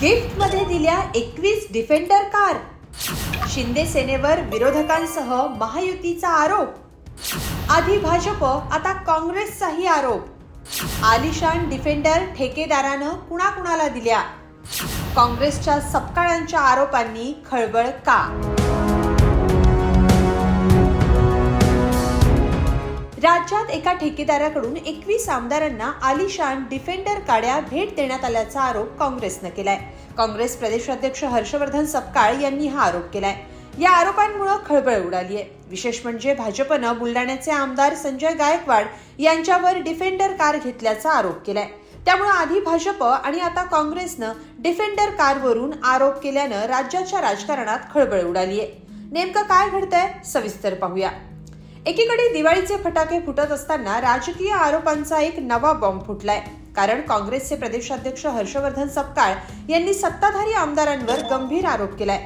गिफ्टमध्ये दिल्या एकवीस defender car. Shinde सेनेवर विरोधकांसह महायुतीचा आरोप. आधी भाजप आता काँग्रेसचाही आरोप. आलिशान डिफेंडर ठेकेदारानं कुणाकुणाला दिल्या? काँग्रेसच्या सपकाळांच्या आरोपांनी खळबळ का? एका ठेकेदाराकडून एकवीस आमदारांना आलिशान डिफेंडर काड्या भेट देण्यात आल्याचा आरोप काँग्रेसनं केलाय. काँग्रेस प्रदेशाध्यक्ष हर्षवर्धन सपकाळ यांनी हा आरोप केलाय. या आरोपांमुळे खळबळ उडाली आहे विशेष म्हणजे भाजपनं बुलढाण्याचे आमदार संजय गायकवाड यांच्यावर डिफेंडर कार घेतल्याचा आरोप केलाय. त्यामुळे आधी भाजप आणि आता काँग्रेसनं डिफेंडर कारवरून आरोप केल्यानं राज्याच्या राजकारणात खळबळ उडाली आहे नेमकं काय घडतंय सविस्तर पाहूया. एकीकडे दिवाळीचे फटाके फुटत असताना राजकीय आरोपांचा एक नवा बॉम्ब फुटलाय. कारण काँग्रेसचे प्रदेशाध्यक्ष हर्षवर्धन सपकाळ यांनी सत्ताधारी आमदारांवर गंभीर आरोप केलाय.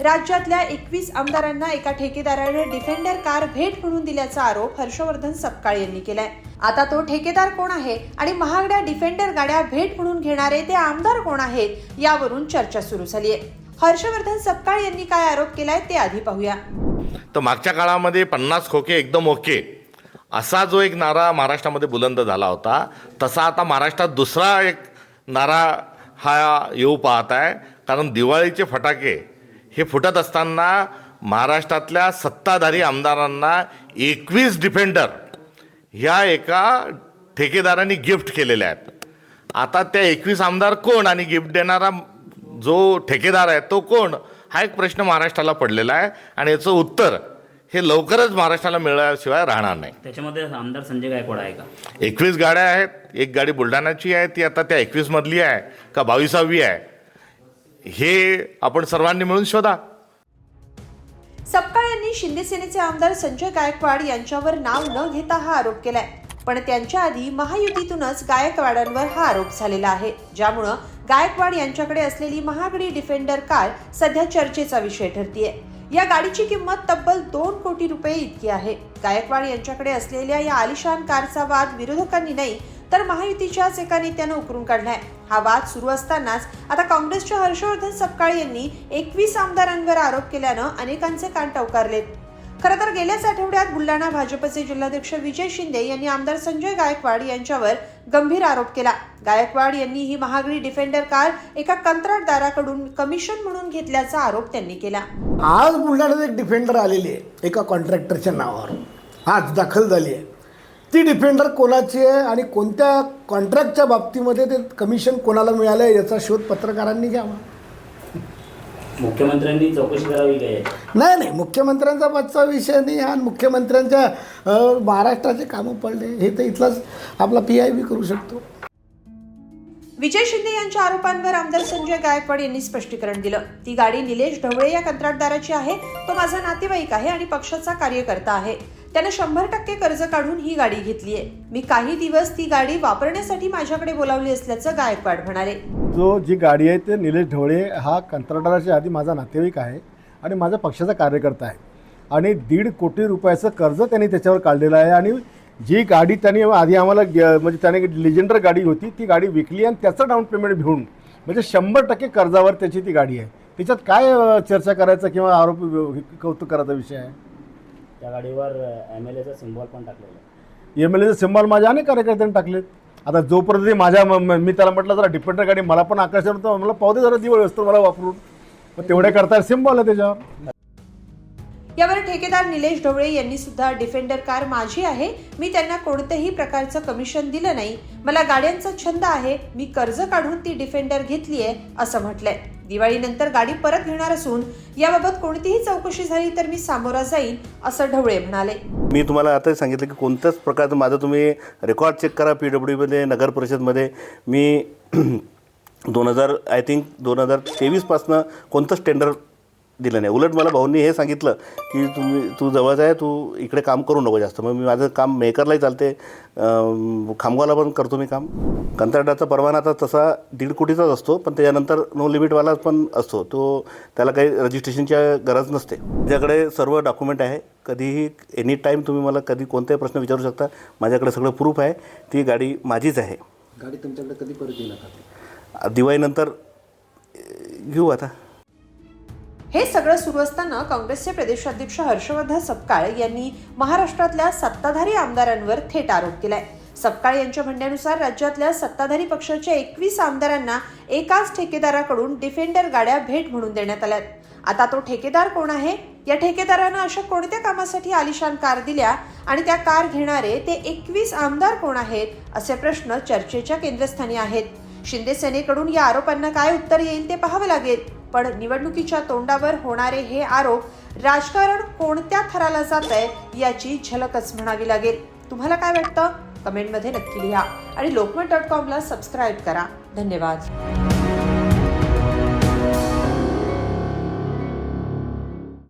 राज्यातल्या एकवीस आमदारांना एका ठेकेदाराने डिफेंडर कार भेट म्हणून दिल्याचा आरोप हर्षवर्धन सपकाळ यांनी केलाय. आता तो ठेकेदार कोण आहे आणि महागड्या डिफेंडर गाड्या भेट म्हणून घेणारे ते आमदार कोण आहेत यावरून चर्चा सुरू झाली आहे हर्षवर्धन सपकाळ यांनी काय आरोप केलाय ते आधी पाहूया. तर मागच्या काळामध्ये पन्नास खोके एकदम ओके. असा जो एक नारा महाराष्ट्रामध्ये बुलंद झाला होता तसा आता महाराष्ट्रात दुसरा एक नारा हा येऊ पाहत आहे. कारण दिवाळीचे फटाके हे फुटत असताना महाराष्ट्रातल्या सत्ताधारी आमदारांना एकवीस डिफेंडर ह्या एका ठेकेदारांनी गिफ्ट केलेल्या आहेत. आता त्या एकवीस आमदार कोण? आणि गिफ्ट देणारा जो ठेकेदार आहे तो कोण? हा एक प्रश्न महाराष्ट्राला पडलेला आहे आणि याचं उत्तर हे लवकरच महाराष्ट्राला मिळाल्याशिवाय राहणार नाही. त्याच्यामध्ये आमदार संजय गायकवाड आहे का? एकवीस गाड्या आहेत एक गाडी बुलढाण्याची आहे ती आता त्या एकवीसमधली आहे का बावीसावी आहे? हे आपण सर्वांनी मिळून शोधा. सपकाळ यांनी शिंदे सेनेचे आमदार संजय गायकवाड यांच्यावर नाव न घेता हा आरोप केलाय. पण त्यांच्या आधी महायुतीतूनच गायकवाडांवर हा आरोप झालेला आहे ज्यामुळं गायकवाड यांच्याकडे असलेली महागडी डिफेंडर कार सध्या चर्चेचा विषय ठरतीये. या गाडीची किंमत तब्बल दोन कोटी रुपये इतकी आहे. गायकवाड यांच्याकडे असलेल्या या आलिशान कारचा वाद विरोधकांनी नाही तर महायुतीच्याच एका नेत्यानं उकरून काढलाय. हा वाद सुरू असतानाच आता काँग्रेसच्या हर्षवर्धन सपकाळ यांनी एकवीस आमदारांवर आरोप केल्यानं अनेकांचे कान टवकारलेत. खरं तर गेल्याच आठवड्यात बुलढाणा भाजपचे जिल्हाध्यक्ष विजय शिंदे यांनी आमदार संजय गायकवाड यांच्यावर गंभीर आरोप केला. गायकवाड यांनी ही महागडी डिफेंडर कार एका कंत्राटदाराकडून कमिशन म्हणून घेतल्याचा आरोप त्यांनी केला. आज बुलढाण्यात एक डिफेंडर आलेली आहे एका कॉन्ट्रॅक्टरच्या नावावर. आज दाखल झाली आहे. ती डिफेंडर कोणाची आहे आणि कोणत्या कॉन्ट्रॅक्टच्या बाबतीमध्ये ते कमिशन कोणाला मिळालं आहे याचा शोध पत्रकारांनी घ्यावा. मुख्यमंत्र्यांनी चौकशी करावी काय? नाही नाही मुख्यमंत्र्यांचा पाचचा विषय नाही हा. मुख्यमंत्र्यांच्या अ, महाराष्ट्राचे कामं पडले. हे तर इथलाच आपला पी आय बी करू शकतो. विजय शिंदे यांच्या आरोपांवर आमदार संजय गायकवाड यांनी स्पष्टीकरण दिलं. ती गाडी निलेश ढवळे या कंत्राटदाराची आहे. तो माझा नातेवाईक आहे आणि पक्षाचा कार्यकर्ता आहे. त्यानं शंभर टक्के कर्ज काढून ही गाडी घेतली आहे मी काही दिवस ती गाडी वापरण्यासाठी माझ्याकडे बोलावली असल्याचं गायकवाड म्हणाले. जो जी गाडी आहे ते निलेश ढवळे हा कंत्राटदाराच्या आधी माझा नातेवाईक आहे आणि माझा पक्षाचा कार्यकर्ता आहे. आणि दीड कोटी रुपयाचं कर्ज त्यांनी त्याच्यावर काढलेलं आहे आणि जी गाडी त्यांनी आधी आम्हाला ग- म्हणजे त्याने लिजेंडर गाडी होती ती गाडी विकली आणि त्याचं डाऊन पेमेंट घेऊन म्हणजे शंभर टक्के कर्जावर त्याची ती गाडी आहे. त्याच्यात काय चर्चा करायचं किंवा आरोप कौतुक करायचा विषय आहे? त्या गाडीवर एम एल एचा सिम्बॉल पण टाकलेला आहे. एम एल एचे सिम्बॉल माझ्या अनेक कार्यकर्त्यांनी टाकलेत. आता जोपर्यंत ते माझ्या म- म- मी त्याला म्हटलं जरा डिपेंडर गाडी मला पण आकर्षण होतं मला पावते जरा दिवळ असतो मला वापरून. मग तेवढ्या करता सिम्बॉल आहे त्याच्यावर. यावर ठेकेदार निलेश ढवळे यांनी सुद्धा डिफेंडर कार माझी आहे. मी त्यांना कोणत्याही प्रकारचं कमिशन दिलं नाही. मला गाड्यांचा छंद आहे. मी कर्ज काढून ती डिफेंडर घेतलीये असं म्हटलंय. दिवाळीनंतर गाडी परत घेणार असून याबाबत कोणतीही चौकशी झाली तर मी सामोरा जाईन असं ढवळे म्हणाले. मी तुम्हाला आता सांगितलं की कोणत्याच प्रकारचं माझं तुम्ही रेकॉर्ड चेक करा पी डब्ल्यूमध्ये नगर परिषदमध्ये. मी दोन हजार आय थिंक दोन हजार तेवीसपासनं कोणतंच टेंडर दिलं नाही. उलट मला भाऊंनी हे सांगितलं की तुम्ही तू जवळच आहे तू इकडे काम करू नको जास्त. मग मी माझं काम मेकरलाही चालते. खामगावला पण करतो मी काम. कंत्राटाचा परवाना आता तसा दीड कोटीचाच असतो पण त्याच्यानंतर नो लिमिटवाला पण असतो. तो त्याला काही रजिस्ट्रेशनची गरज नसते. माझ्याकडे सर्व डॉक्युमेंट आहे. कधीही एनी टाईम तुम्ही मला कधी कोणताही प्रश्न विचारू शकता. माझ्याकडे सगळं प्रूफ आहे. ती गाडी माझीच आहे. गाडी तुमच्याकडे कधी परत येणार दिवाळीनंतर घेऊ आता. हे सगळं सुरू असताना काँग्रेसचे प्रदेशाध्यक्ष हर्षवर्धन सपकाळ यांनी महाराष्ट्रातल्या सत्ताधारी आमदारांवर थेट आरोप केलाय. सपकाळ यांच्या म्हणण्यानुसार राज्यातल्या सत्ताधारी पक्षाच्या एकवीस आमदारांना एकाच ठेकेदाराकडून डिफेंडर गाड्या भेट म्हणून देण्यात आल्यात. आता तो ठेकेदार कोण आहे? या ठेकेदारानं अशा कोणत्या कामासाठी आलिशान कार दिल्या आणि त्या कार घेणारे ते एकवीस आमदार कोण आहेत असे प्रश्न चर्चेच्या केंद्रस्थानी आहेत. शिंदे सेनेकडून या आरोपांना काय उत्तर येईल ते पाहावं लागेल. पण निवडणुकीच्या तोंडावर होणारे हे आरोप राजकारण कोणत्या थराला जात आहे याची झलकच म्हणावी लागेल. तुम्हाला काय वाटतं? कमेंटमध्ये नक्की लिहा आणि लोकमत डॉट कॉमला सबस्क्राईब करा. धन्यवाद.